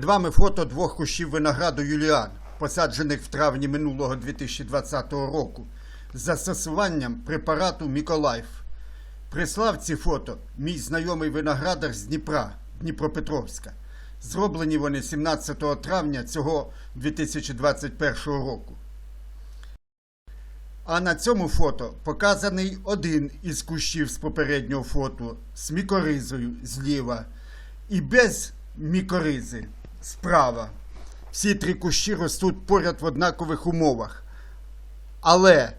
Перед вами фото двох кущів винограду Юліан, посаджених в травні минулого 2020 року, з застосуванням препарату Міколайф. Прислав ці фото мій знайомий виноградар з Дніпра, Дніпропетровська. Зроблені вони 17 травня цього 2021 року. А на цьому фото показаний один із кущів з попереднього фото з мікоризою зліва і без мікоризи справа. Всі три кущі ростуть поряд в однакових умовах. Але,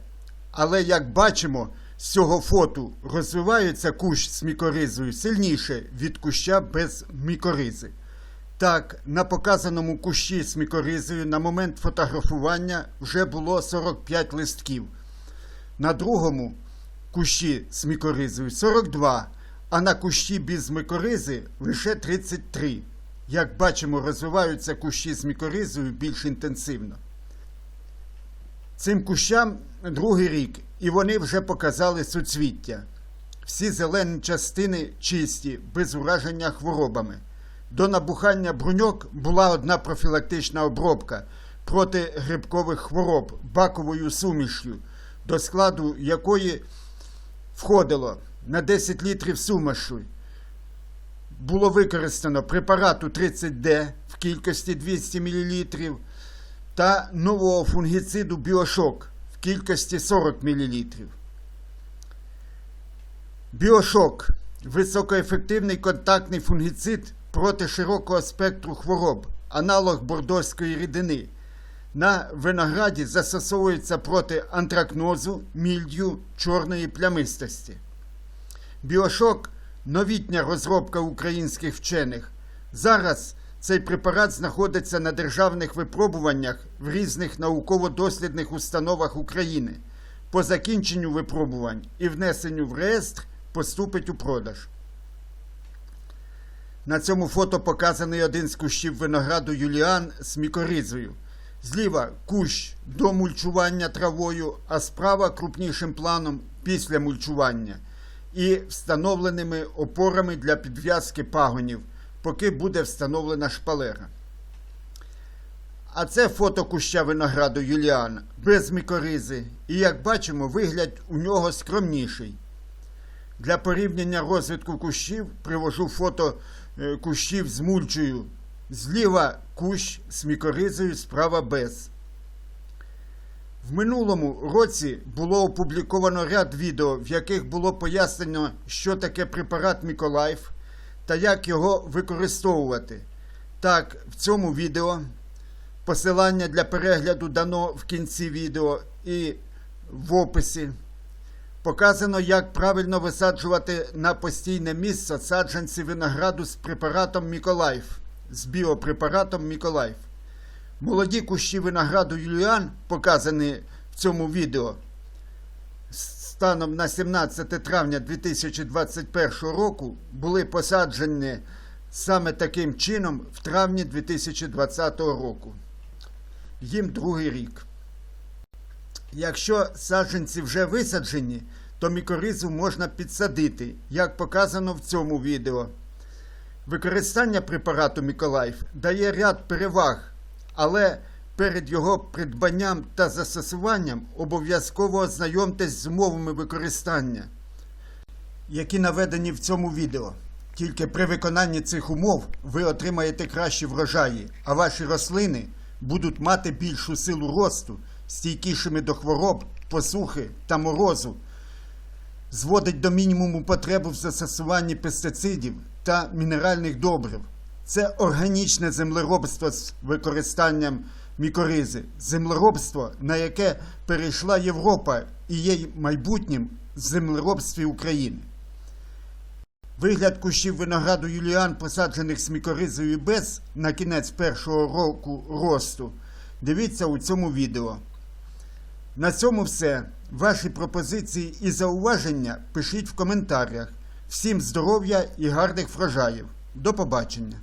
але як бачимо, з цього фото розвивається кущ з мікоризою сильніше від куща без мікоризи. Так, на показаному кущі з мікоризою на момент фотографування вже було 45 листків. На другому кущі з мікоризою 42, а на кущі без мікоризи лише 33. Як бачимо, розвиваються кущі з мікоризою більш інтенсивно. Цим кущам другий рік, і вони вже показали суцвіття. Всі зелені частини чисті, без ураження хворобами. До набухання бруньок була одна профілактична обробка проти грибкових хвороб баковою сумішю, до складу якої входило на 10 літрів сумішу. Було використано препарату 30D в кількості 200 мл та нового фунгіциду Біошок в кількості 40 мл. Біошок високоефективний контактний фунгіцид проти широкого спектру хвороб, аналог бордоської рідини. На винограді застосовується проти антракнозу, мільдю, чорної плямистості. Біошок новітня розробка українських вчених. Зараз цей препарат знаходиться на державних випробуваннях в різних науково-дослідних установах України. По закінченню випробувань і внесенню в реєстр поступить у продаж. На цьому фото показаний один з кущів винограду Юліан з мікоризою. Зліва кущ до мульчування травою, а справа крупнішим планом після мульчування і встановленими опорами для підв'язки пагонів, поки буде встановлена шпалера. А це фото куща винограду Юліана без мікоризи. І як бачимо, вигляд у нього скромніший. Для порівняння розвитку кущів привожу фото е, кущів з мульчею. Зліва кущ з мікоризою, справа без. В минулому році було опубліковано ряд відео, в яких було пояснено, що таке препарат Міколайф та як його використовувати. Так, в цьому відео посилання для перегляду дано в кінці відео і в описі. Показано, як правильно висаджувати на постійне місце саджанці винограду з препаратом Міколайф, з біопрепаратом Міколайф. Молоді кущі винограду Юліан, показані в цьому відео, станом на 17 травня 2021 року, були посаджені саме таким чином в травні 2020 року. Їм другий рік. Якщо саджанці вже висаджені, то мікоризу можна підсадити, як показано в цьому відео. Використання препарату Міколайф дає ряд переваг, але перед його придбанням та застосуванням обов'язково ознайомтесь з умовами використання, які наведені в цьому відео. Тільки при виконанні цих умов ви отримаєте кращі врожаї, а ваші рослини будуть мати більшу силу росту, стійкішими до хвороб, посухи та морозу, зводить до мінімуму потребу в застосуванні пестицидів та мінеральних добрив. Це органічне землеробство з використанням мікоризи, землеробство, на яке перейшла Європа і є майбутнім в землеробстві України. Вигляд кущів винограду Юліан, посаджених з мікоризою без на кінець першого року росту. Дивіться у цьому відео. На цьому все. Ваші пропозиції і зауваження пишіть в коментарях. Всім здоров'я і гарних врожаїв. До побачення!